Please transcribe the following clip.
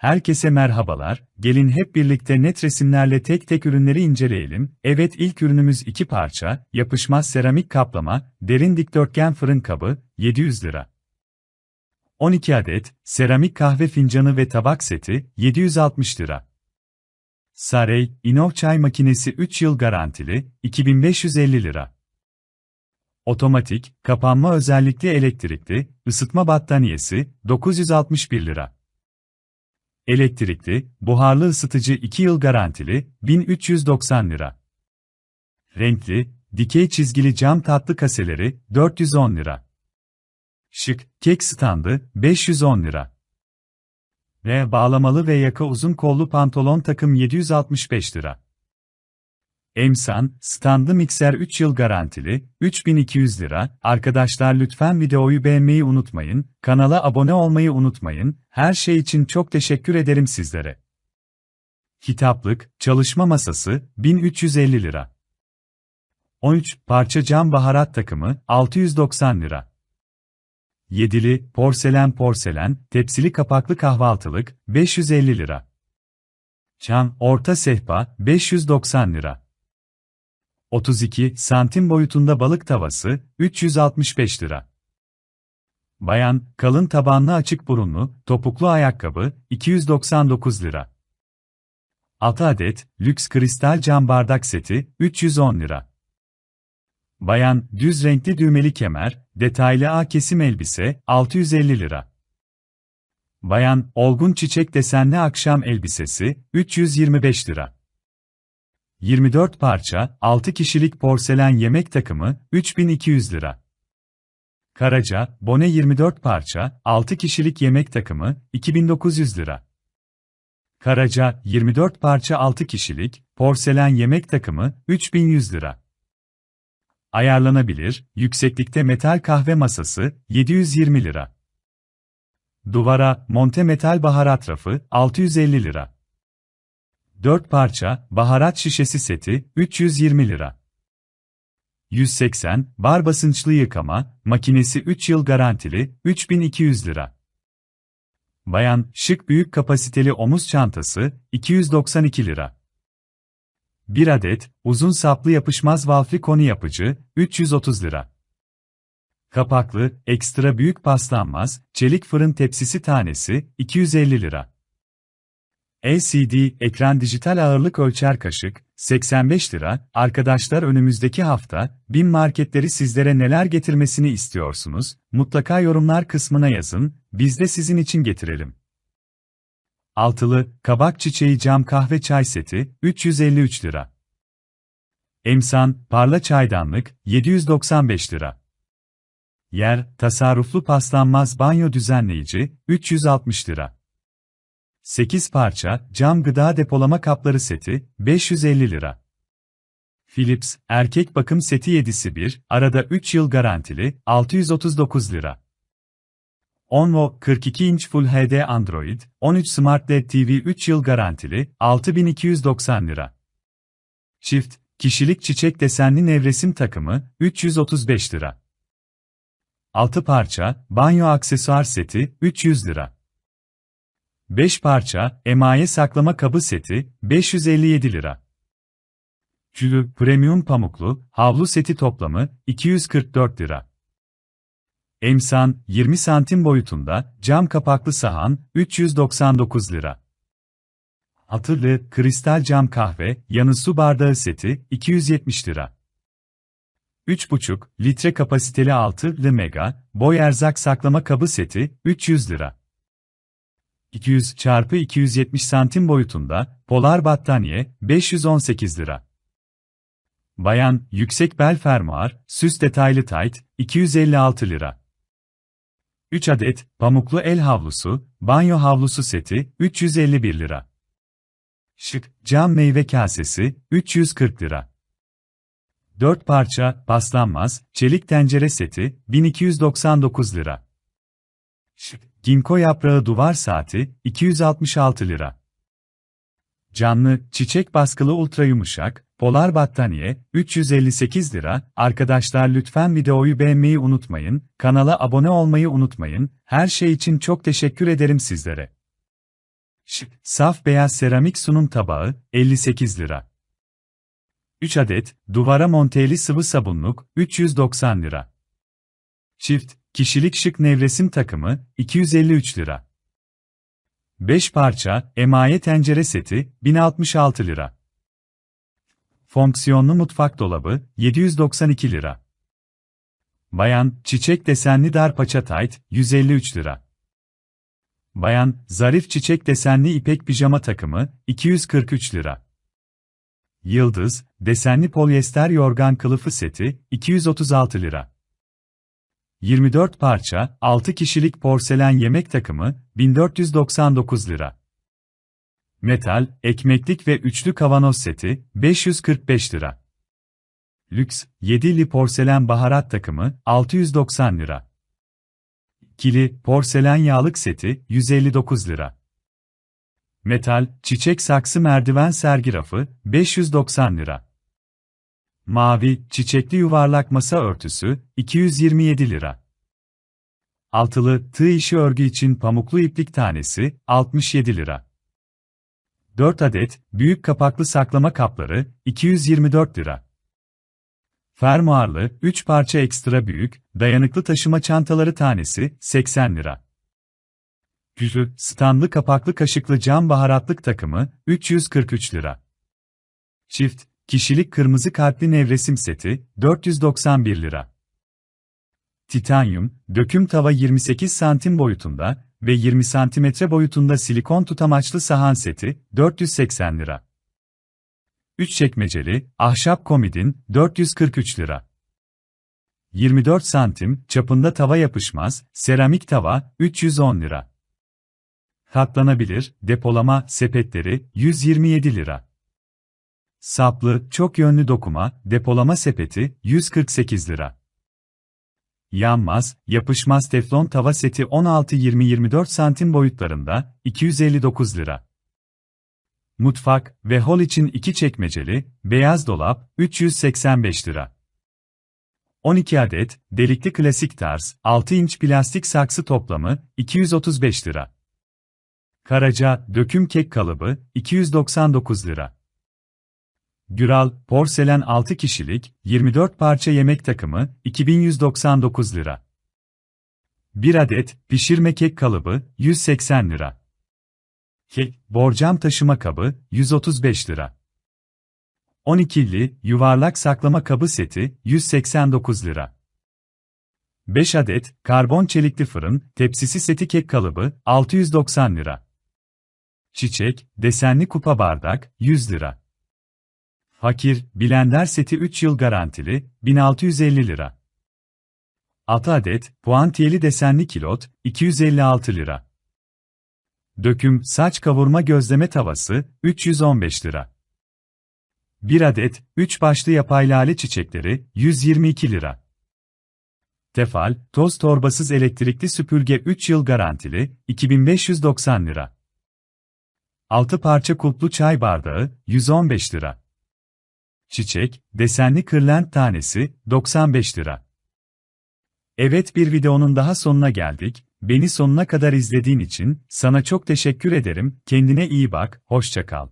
Herkese merhabalar, gelin hep birlikte net resimlerle tek tek ürünleri inceleyelim. Evet ilk ürünümüz iki parça, yapışmaz seramik kaplama, derin dikdörtgen fırın kabı, 700 lira. 12 adet, seramik kahve fincanı ve tabak seti, 760 lira. Sarey, Inov çay makinesi 3 yıl garantili, 2550 lira. Otomatik, kapanma özellikli elektrikli, ısıtma battaniyesi, 961 lira. Elektrikli, buharlı ısıtıcı 2 yıl garantili, 1390 lira. Renkli, dikey çizgili cam tatlı kaseleri, 410 lira. Şık, kek standı, 510 lira. Ve bağlamalı ve yaka uzun kollu pantolon takım 765 lira. Emsan, standı mikser 3 yıl garantili, 3200 lira. Arkadaşlar lütfen videoyu beğenmeyi unutmayın, kanala abone olmayı unutmayın, her şey için çok teşekkür ederim sizlere. Kitaplık, çalışma masası, 1350 lira. 13 parça cam baharat takımı, 690 lira. Yedili, porselen porselen, tepsili kapaklı kahvaltılık, 550 lira. Çam, orta sehpa, 590 lira. 32 santim boyutunda balık tavası, 365 lira. Bayan, kalın tabanlı açık burunlu, topuklu ayakkabı, 299 lira. 6 adet, lüks kristal cam bardak seti, 310 lira. Bayan, düz renkli düğmeli kemer, detaylı A kesim elbise, 650 lira. Bayan, olgun çiçek desenli akşam elbisesi, 325 lira. 24 parça, 6 kişilik porselen yemek takımı, 3200 lira. Karaca, bone 24 parça, 6 kişilik yemek takımı, 2900 lira. Karaca, 24 parça 6 kişilik, porselen yemek takımı, 3100 lira. Ayarlanabilir, yükseklikte metal kahve masası, 720 lira. Duvara, monte metal baharat rafı, 650 lira. 4 parça, baharat şişesi seti, 320 lira. 180, bar basınçlı yıkama, makinesi 3 yıl garantili, 3200 lira. Bayan, şık büyük kapasiteli omuz çantası, 292 lira. 1 adet, uzun saplı yapışmaz valfli koni yapıcı, 330 lira. Kapaklı, ekstra büyük paslanmaz, çelik fırın tepsisi tanesi, 250 lira. LCD ekran dijital ağırlık ölçer kaşık 85 lira. Arkadaşlar önümüzdeki hafta BİM marketleri sizlere neler getirmesini istiyorsunuz? Mutlaka yorumlar kısmına yazın. Biz de sizin için getirelim. Altılı kabak çiçeği cam kahve çay seti 353 lira. Emsan parla çaydanlık 795 lira. Yer tasarruflu paslanmaz banyo düzenleyici 360 lira. 8 parça, cam gıda depolama kapları seti, 550 lira. Philips, erkek bakım seti 7'si 1, arada 3 yıl garantili, 639 lira. Onvo, 42 inç Full HD Android, 13 Smart LED TV 3 yıl garantili, 6290 lira. Çift, kişilik çiçek desenli nevresim takımı, 335 lira. 6 parça, banyo aksesuar seti, 300 lira. 5 parça, emaye saklama kabı seti, 557 lira. Cülü, premium pamuklu, havlu seti toplamı, 244 lira. Emsan, 20 santim boyutunda, cam kapaklı sahan, 399 lira. Hatırlı, kristal cam kahve, yanı su bardağı seti, 270 lira. 3,5 litre kapasiteli 6 mega, boy erzak saklama kabı seti, 300 lira. 200 çarpı 270 santim boyutunda, polar battaniye, 518 lira. Bayan, yüksek bel fermuar, süs detaylı tayt, 256 lira. 3 adet, pamuklu el havlusu, banyo havlusu seti, 351 lira. Şık, cam meyve kasesi, 340 lira. 4 parça, paslanmaz, çelik tencere seti, 1299 lira. Ginko yaprağı duvar saati, 266 lira. Canlı, çiçek baskılı ultra yumuşak, polar battaniye, 358 lira. Arkadaşlar lütfen videoyu beğenmeyi unutmayın, kanala abone olmayı unutmayın, her şey için çok teşekkür ederim sizlere. Saf beyaz seramik sunum tabağı, 58 lira. 3 adet, duvara monteli sıvı sabunluk, 390 lira. Çift, kişilik şık nevresim takımı, 253 lira. 5 parça, emaye tencere seti, 1066 lira. Fonksiyonlu mutfak dolabı, 792 lira. Bayan, çiçek desenli dar paça tayt, 153 lira. Bayan, zarif çiçek desenli ipek pijama takımı, 243 lira. Yıldız, desenli polyester yorgan kılıfı seti, 236 lira. 24 parça, 6 kişilik porselen yemek takımı, 1499 lira. Metal, ekmeklik ve üçlü kavanoz seti, 545 lira. Lüks, 7'li porselen baharat takımı, 690 lira. Kili, porselen yağlık seti, 159 lira. Metal, çiçek saksı merdiven sergi rafı, 590 lira. Mavi, çiçekli yuvarlak masa örtüsü, 227 lira. Altılı, tığ işi örgü için pamuklu iplik tanesi, 67 lira. 4 adet, büyük kapaklı saklama kapları, 224 lira. Fermuarlı, 3 parça ekstra büyük, dayanıklı taşıma çantaları tanesi, 80 lira. Güzü, standlı kapaklı kaşıklı cam baharatlık takımı, 343 lira. Çift, kişilik kırmızı kalpli nevresim seti, 491 lira. Titanyum, döküm tava 28 santim boyutunda ve 20 santimetre boyutunda silikon tutamaçlı sahan seti, 480 lira. 3 çekmeceli, ahşap komodin, 443 lira. 24 santim, çapında tava yapışmaz, seramik tava, 310 lira. Katlanabilir, depolama, sepetleri, 127 lira. Saplı, çok yönlü dokuma, depolama sepeti, 148 lira. Yanmaz, yapışmaz teflon tava seti 16-20-24 santim boyutlarında, 259 lira. Mutfak ve hol için iki çekmeceli, beyaz dolap, 385 lira. 12 adet, delikli klasik tarz, 6 inç plastik saksı toplamı, 235 lira. Karaca, döküm kek kalıbı, 299 lira. Güral, porselen 6 kişilik, 24 parça yemek takımı, 2199 lira. 1 adet, pişirme kek kalıbı, 180 lira. Kek, borcam taşıma kabı, 135 lira. 12'li, yuvarlak saklama kabı seti, 189 lira. 5 adet, karbon çelikli fırın, tepsisi seti kek kalıbı, 690 lira. Çiçek, desenli kupa bardak, 100 lira. Fakir, blender seti 3 yıl garantili, 1650 lira. 6 adet, puantiyeli desenli kilot, 256 lira. Döküm, saç kavurma gözleme tavası, 315 lira. 1 adet, 3 başlı yapay lale çiçekleri, 122 lira. Tefal, toz torbasız elektrikli süpürge 3 yıl garantili, 2590 lira. 6 parça kulplu çay bardağı, 115 lira. Çiçek, desenli kırlent tanesi, 95 lira. Evet bir videonun daha sonuna geldik. Beni sonuna kadar izlediğin için sana çok teşekkür ederim. Kendine iyi bak, hoşça kal.